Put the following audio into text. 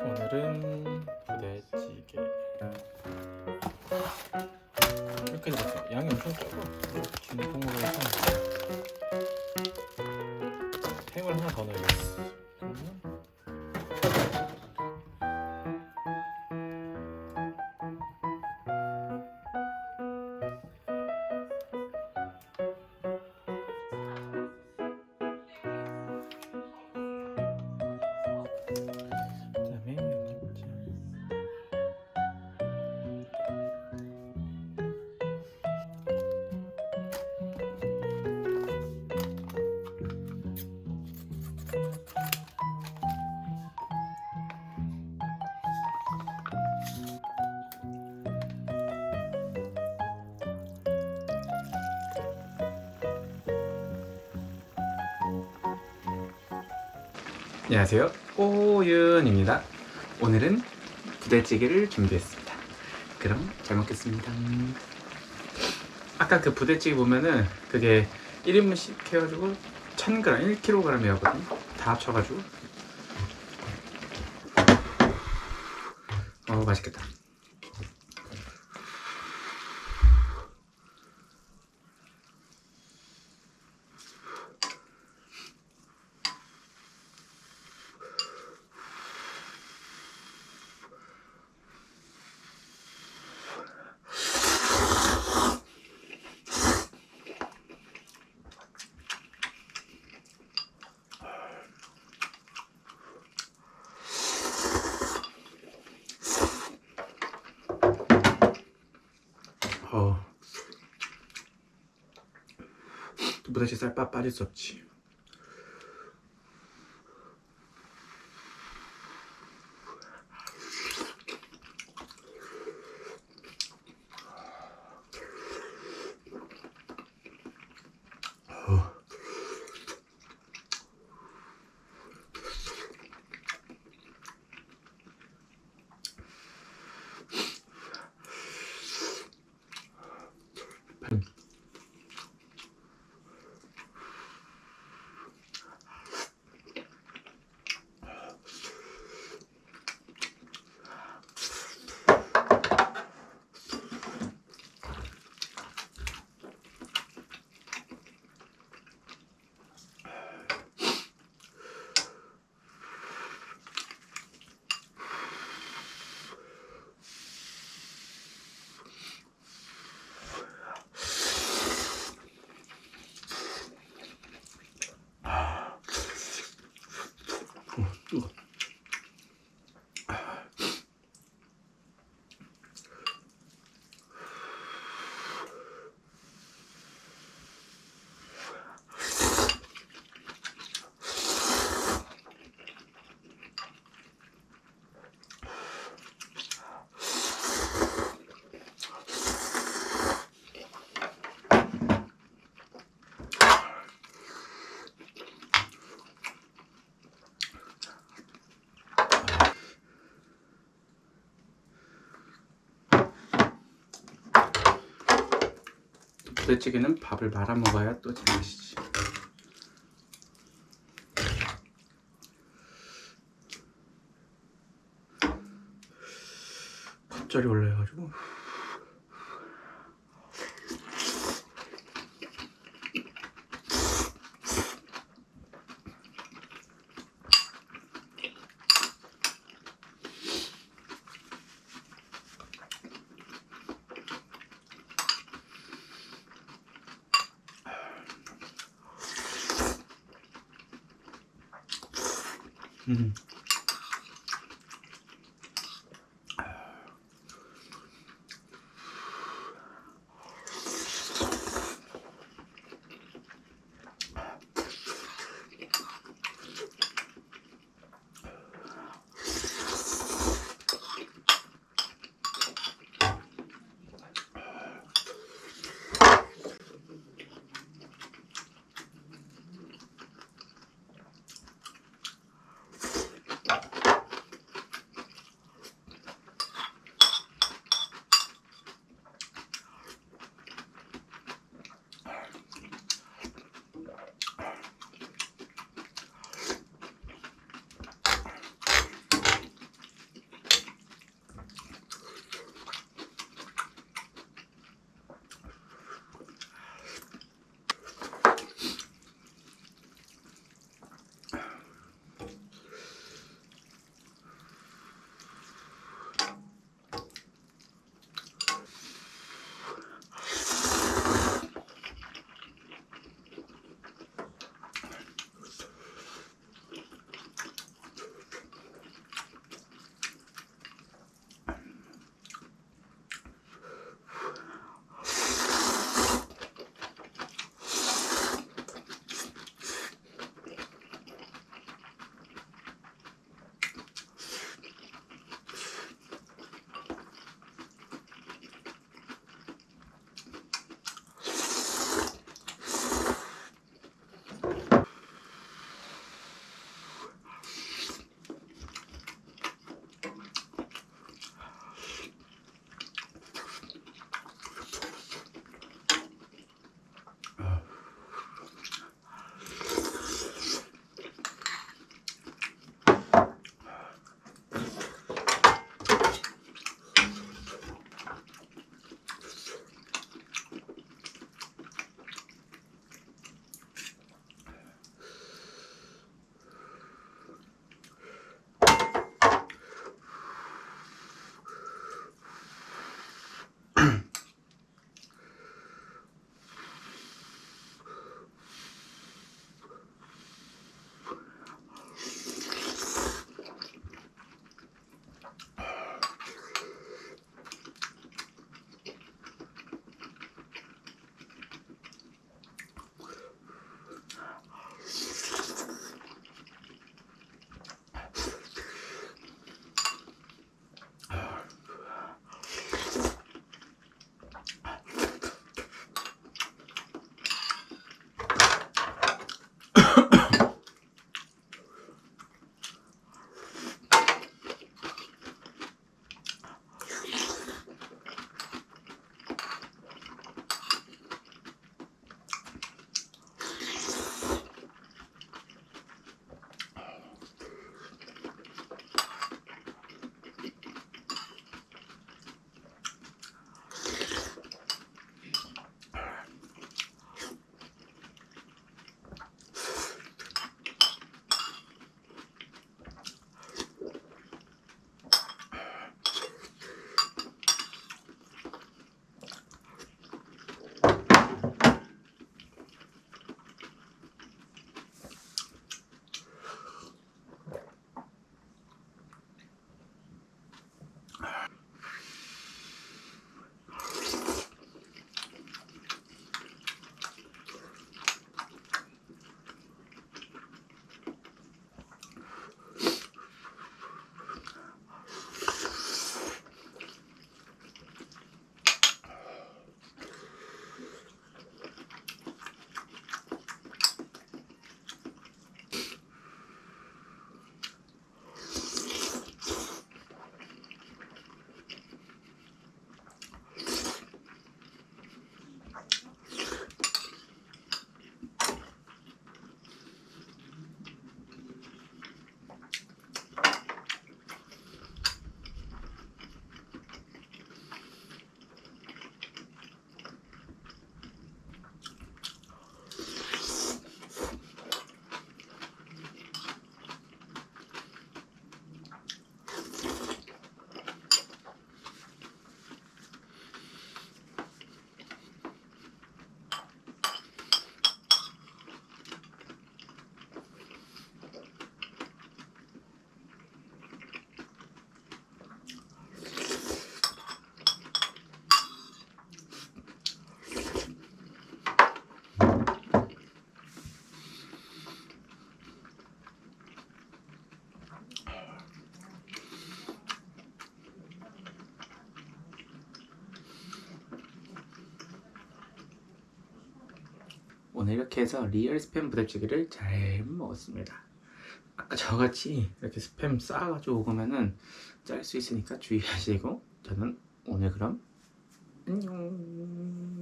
오늘은 부대찌개. 이렇게 됐어 양이 엄청 적어 진통으로 안녕하세요. 오윤입니다. 오늘은 부대찌개를 준비했습니다. 그럼 잘 먹겠습니다. 아까 그 부대찌개 보면은 그게 1인분씩 해가지고 1000g, 1kg이었거든요. 다 합쳐가지고. 어, 맛있겠다. 어. 또 부대찌개 쌀 빠, 빠질 수 없지. 어. 뜨거. 부대찌개는 밥을 말아 먹어야 또 제맛이지. 겉절이 올라가지고 Mm-hmm. 오늘 이렇게 해서 리얼 스팸 부대찌개를 잘 먹었습니다. 아까 저같이 이렇게 스팸 쌓아가지고 오면은 짤 수 있으니까 주의하시고 저는 오늘 그럼 안녕.